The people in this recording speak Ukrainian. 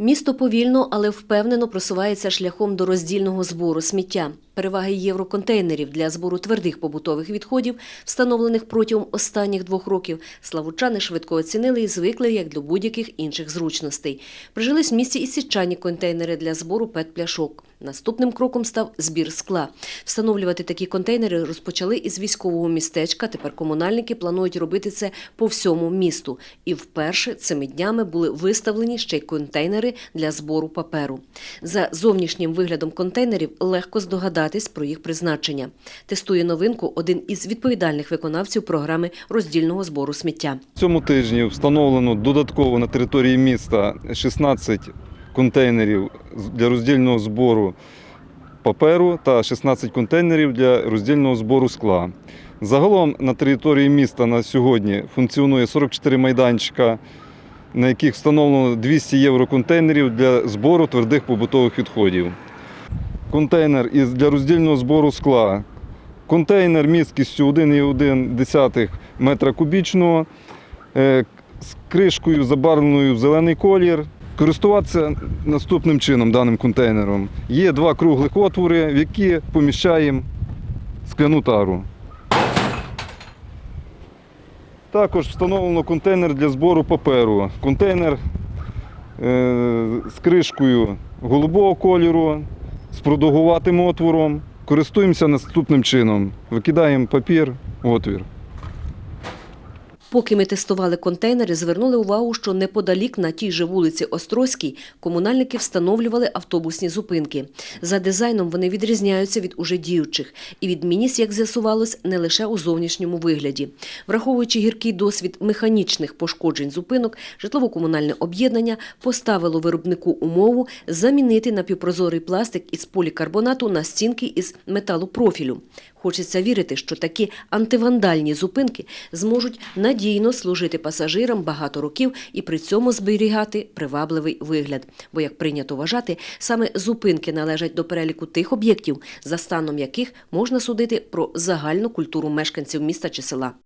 Місто повільно, але впевнено просувається шляхом до роздільного збору сміття. Переваги євроконтейнерів для збору твердих побутових відходів, встановлених протягом останніх двох років, славучани швидко оцінили і звикли як до будь-яких інших зручностей. Прижились в місті і січані контейнери для збору пет-пляшок. Наступним кроком став збір скла. Встановлювати такі контейнери розпочали із військового містечка. Тепер комунальники планують робити це по всьому місту. І вперше цими днями були виставлені ще й контейнери для збору паперу. За зовнішнім виглядом контейнерів легко здогадатись про їх призначення. Тестує новинку один із відповідальних виконавців програми роздільного збору сміття. Цьому тижні встановлено додатково на території міста 16 контейнерів для роздільного збору паперу та 16 контейнерів для роздільного збору скла. Загалом на території міста на сьогодні функціонує 44 майданчика, на яких встановлено 200 євроконтейнерів для збору твердих побутових відходів. Контейнер для роздільного збору скла. Контейнер місткістю 1,1 метра кубічного е, з кришкою забарвленою в зелений колір. Користуватися наступним чином даним контейнером. Є два круглих отвори, в які поміщаємо скляну тару. Також встановлено контейнер для збору паперу. Контейнер е, з кришкою голубого кольору, з продовгуватим отвором. Користуємося наступним чином. Викидаємо папір, отвір. Поки ми тестували контейнери, звернули увагу, що неподалік на тій же вулиці Острозькій комунальники встановлювали автобусні зупинки. За дизайном вони відрізняються від уже діючих. І відмінність, як з'ясувалось, не лише у зовнішньому вигляді. Враховуючи гіркий досвід механічних пошкоджень зупинок, житлово-комунальне об'єднання поставило виробнику умову замінити напівпрозорий пластик із полікарбонату на стінки із металопрофілю. Хочеться вірити, що такі антивандальні зупинки зможуть надійно служити пасажирам багато років і при цьому зберігати привабливий вигляд. Бо, як прийнято вважати, саме зупинки належать до переліку тих об'єктів, за станом яких можна судити про загальну культуру мешканців міста чи села.